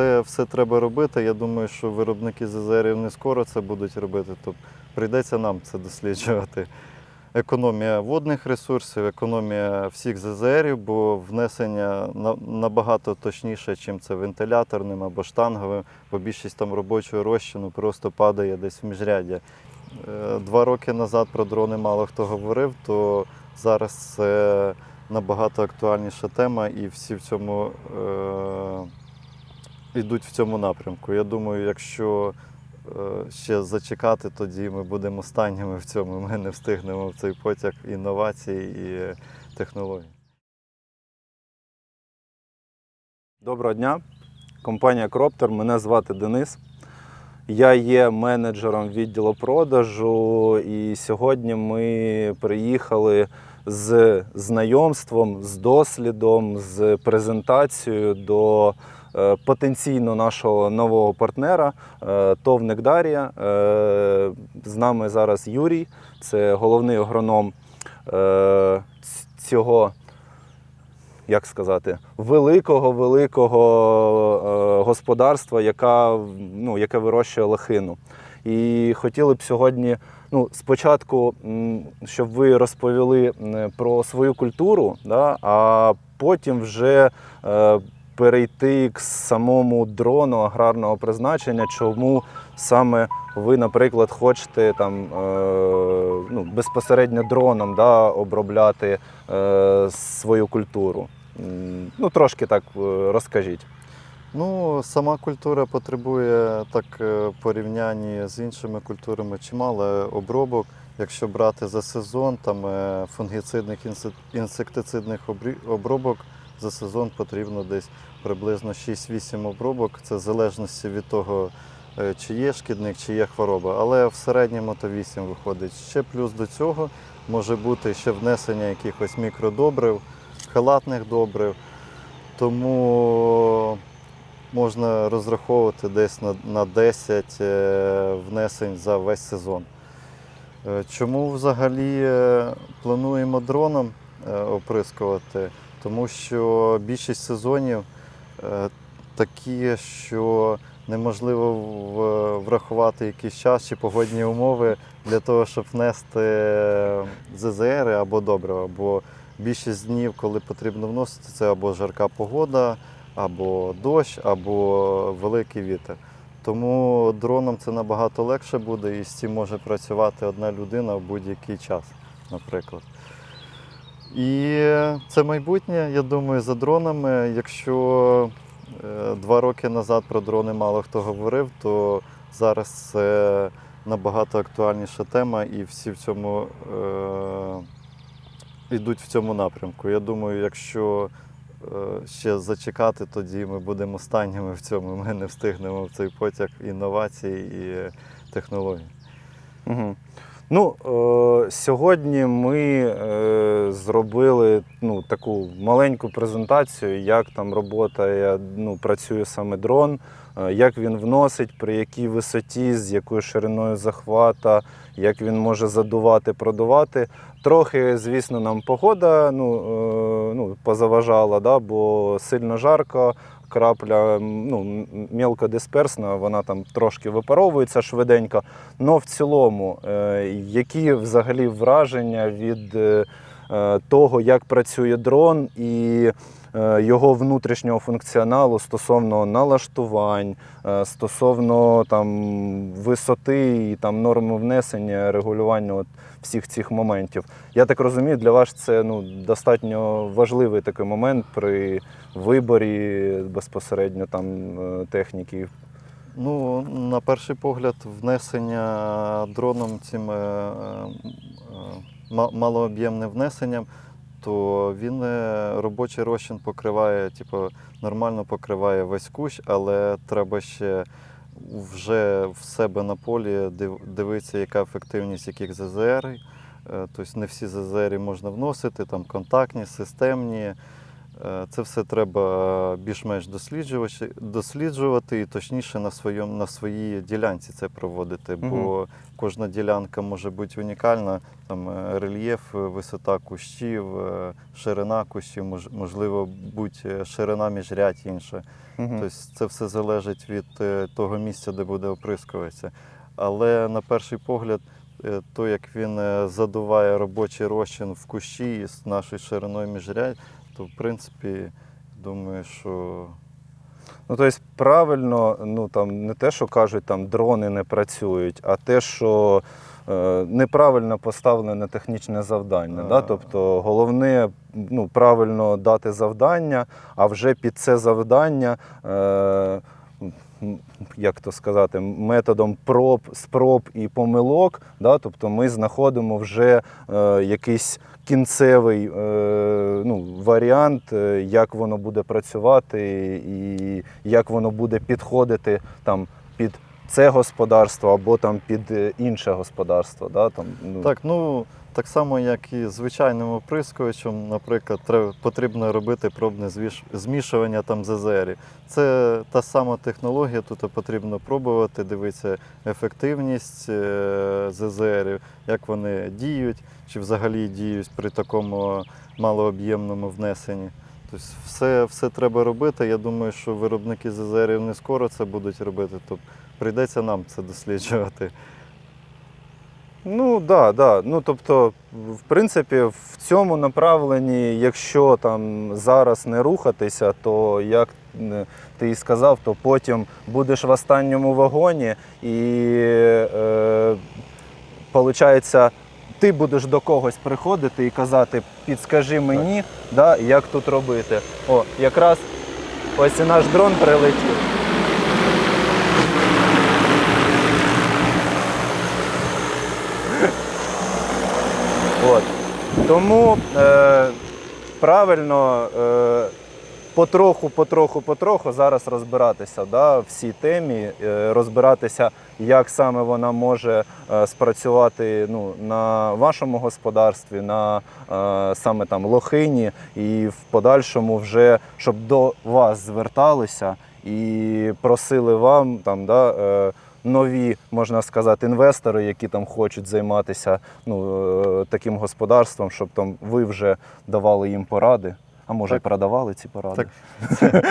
все, все треба робити. Я думаю, що виробники ЗЗРів не скоро це будуть робити. Тобто прийдеться нам це досліджувати. Економія водних ресурсів, економія всіх ЗЗРів, бо внесення набагато точніше, чим це вентиляторним або штанговим, бо більшість там робочого розчину просто падає десь в міжряддя. Е, Два роки назад про дрони мало хто говорив, то зараз це набагато актуальніша тема, і всі в цьому е, йдуть в цьому напрямку. Я думаю, якщо е, ще зачекати, тоді ми будемо останніми в цьому. Ми не встигнемо в цей потяг інновацій і технологій. Доброго дня, компанія Кроптер. Мене звати Денис. Я є менеджером відділу продажу, і сьогодні ми приїхали з знайомством, з дослідом, з презентацією до потенційно нашого нового партнера е, ТОВ Некдарія. Е, З нами зараз Юрій, це головний агроном е, цього як сказати, великого великого е, господарства, яка, ну, яке вирощує лохину. І хотіли б сьогодні, ну, спочатку, щоб ви розповіли про свою культуру, да, а потім вже е, перейти к самому дрону аграрного призначення, чому саме ви, наприклад, хочете там, е, ну, безпосередньо дроном да, обробляти е, свою культуру. Ну, трошки так е, розкажіть. Ну, сама культура потребує так порівнянні з іншими культурами чимало обробок. Якщо брати за сезон, там фунгіцидних інсектицидних обробок за сезон потрібно десь приблизно 6-8 обробок. Це в залежності від того, е, чи є шкідник, чи є хвороба. Але в середньому то 8 виходить. Ще плюс до цього може бути ще внесення якихось мікродобрив, халатних добрив. Тому можна розраховувати десь на, на 10 е, внесень за весь сезон. Е, Чому взагалі плануємо дроном оприскувати? Тому що більшість сезонів е, такі, що неможливо врахувати якийсь час чи погодні умови для того, щоб внести е, ЗЗР або добрива. Бо більшість днів, коли потрібно вносити, це або жарка погода, або дощ, або великий вітер. Тому дроном це набагато легше буде і з цим може працювати одна людина в будь-який час, наприклад. І це майбутнє, я думаю, за дронами. Якщо е, два роки назад про дрони мало хто говорив, то зараз це набагато актуальніша тема, і всі в цьому е, йдуть в цьому напрямку. Я думаю, якщо е, ще зачекати, тоді ми будемо останніми в цьому. Ми не встигнемо в цей потяг інновацій і технологій. Угу. Ну, е, сьогодні ми е, зробили ну, таку маленьку презентацію, як там робота, ну, працює саме дрон, е, як він вносить, при якій висоті, з якою шириною захвата, як він може задувати, продувати. Трохи, звісно, нам погода ну, е, ну, позаважала, да, бо сильно жарко, крапля ну, мелкодисперсна, вона там трошки випаровується швиденько. Но в цілому, е, які взагалі враження від е, того, як працює дрон і е, його внутрішнього функціоналу стосовно налаштувань, е, стосовно там, висоти і там, норми внесення, регулювання от, всіх цих моментів. Я так розумію, для вас це ну, достатньо важливий такий момент при виборі безпосередньо там, е, техніки. Ну, на перший погляд, внесення дроном цим е, е, ма- малооб'ємним внесенням, то він е, робочий розчин покриває, типу, нормально покриває весь кущ, але треба ще вже в себе на полі див- дивитися, яка ефективність яких ЗЗР. Е, Тобто не всі ЗЗР можна вносити, там контактні, системні. Е, Це все треба більш-менш досліджувати, досліджувати і точніше на, своєму, на своїй ділянці це проводити, бо кожна ділянка може бути унікальна. Там е, рельєф, е, висота кущів, ширина кущів, можливо, будь ширина міжрядь інша. Мгм. Тобто це все залежить від того місця, де буде оприскуватися. Але на перший погляд, то як він задуває робочий розчин в кущі з нашою шириною міжрядь, то в принципі думаю, що Ну, тобто, правильно, ну там не те, що кажуть, там дрони не працюють, а те, що е, неправильно поставлене технічне завдання. Да? Тобто головне ну, правильно дати завдання, а вже під це завдання. Е, як то сказати, методом проб, спроб і помилок, да? тобто ми знаходимо вже е, якийсь кінцевий е, ну, варіант, е, як воно буде працювати і як воно буде підходити там, під це господарство або там, під е, інше господарство. Да? Там, ну, так, ну так само, як і звичайним оприскувачем, наприклад, треба, потрібно робити пробне змішування там ЗЗРів. Це та сама технологія, тут потрібно пробувати, дивитися ефективність е, ЗЗРів, як вони діють, чи взагалі діють при такому малооб'ємному внесенні. Тобто все, все треба робити. Я думаю, що виробники ЗЗРів не скоро це будуть робити, тобто прийдеться нам це досліджувати. Ну да, да. Ну тобто, в принципі, в цьому направленні, якщо там зараз не рухатися, то як е, ти і сказав, то потім будеш в останньому вагоні, і е, ти будеш до когось приходити і казати, підскажи мені, да, як тут робити. О, якраз ось і наш дрон прилетів. Тому е, правильно е, потроху, потроху, потроху зараз розбиратися да, в цій темі, е, розбиратися, як саме вона може е, спрацювати ну, на вашому господарстві, на е, саме там лохині, і в подальшому вже щоб до вас зверталися і просили вам там. Да, е, нові, можна сказати, інвестори, які там хочуть займатися ну, е, таким господарством, щоб там ви вже давали їм поради. А може, Так. і продавали ці поради. Так.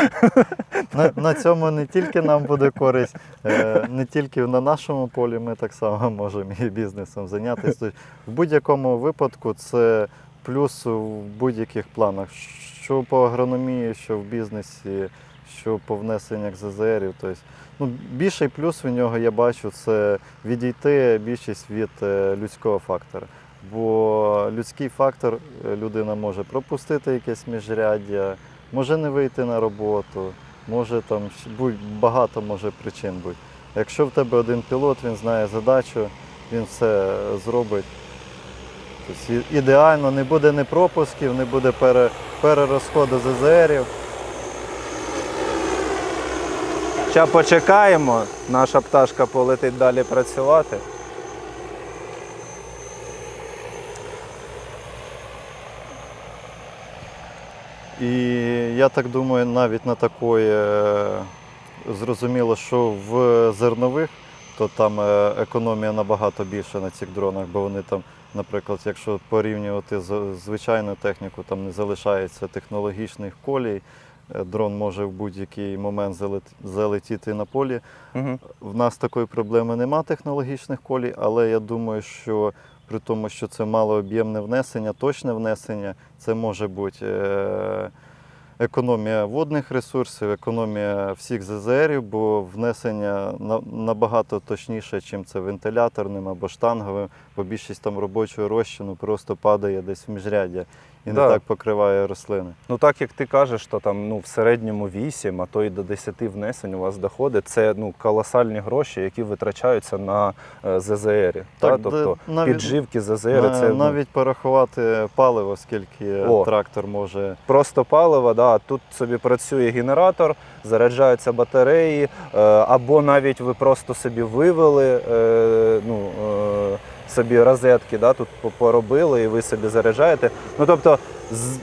На, на цьому не тільки нам буде користь, е, не тільки на нашому полі ми так само можемо і бізнесом зайнятися. Тобто В будь-якому випадку це плюс в будь-яких планах, що по агрономії, що в бізнесі, що по внесеннях ЗЗРів. Тобто, ну, більший плюс в нього я бачу це відійти більшість від е, людського фактора. Бо людський фактор е, людина може пропустити якесь міжряддя, може не вийти на роботу, може там багато може причин бути. Якщо в тебе один пілот, він знає задачу, він все зробить. Тобто ідеально, не буде ні пропусків, не буде перерозходу ЗЗРів. Ще почекаємо, наша пташка полетить далі працювати. І я так думаю, навіть на такої е, зрозуміло, що в зернових, то там е, економія набагато більша на цих дронах, бо вони там, наприклад, якщо порівнювати з звичайною технікою, там не залишається технологічних колій. Е, Дрон може в будь-який момент залетіти на полі. Угу. В нас такої проблеми нема технологічних колій, але я думаю, що при тому, що це малооб'ємне внесення, точне внесення, це може бути е, економія водних ресурсів, економія всіх ЗЗРів, бо внесення на- набагато точніше, чим це вентиляторним або штанговим, бо більшість там робочого розчину просто падає десь в міжряддя і Да. не так покриває рослини. Ну так як ти кажеш, що там ну, в середньому 8, а то й до 10 внесень у вас доходить, це ну, колосальні гроші, які витрачаються на е, ЗЗР. Так, та? Тобто навіть- підживки ЗЗР На- це ну, навіть порахувати паливо, скільки О. трактор може. просто паливо, да, тут собі працює генератор, заряджаються батареї, е, або навіть ви просто собі вивели е, ну, собі розетки, да, тут поробили, і ви собі заряджаєте. Ну тобто,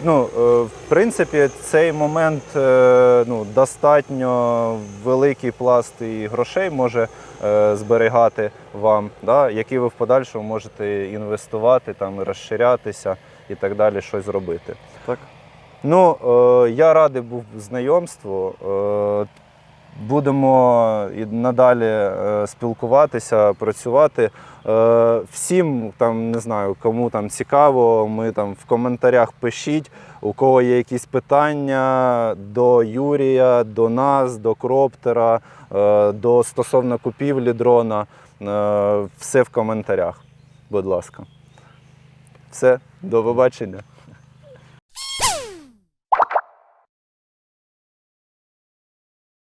ну, е, в принципі, цей момент е, ну, достатньо великий пласт і грошей може е, зберігати вам, да, які ви в подальшому можете інвестувати, там, розширятися і так далі, щось робити. Так. Ну, е, я радий був знайомству. Е, будемо і надалі е, спілкуватися, працювати. Е, всім там не знаю, кому там цікаво, ми там в коментарях пишіть, у кого є якісь питання до Юрія, до нас, до Кроптера, е, до стосовно купівлі дрона. Все в коментарях, будь ласка. Все, до побачення.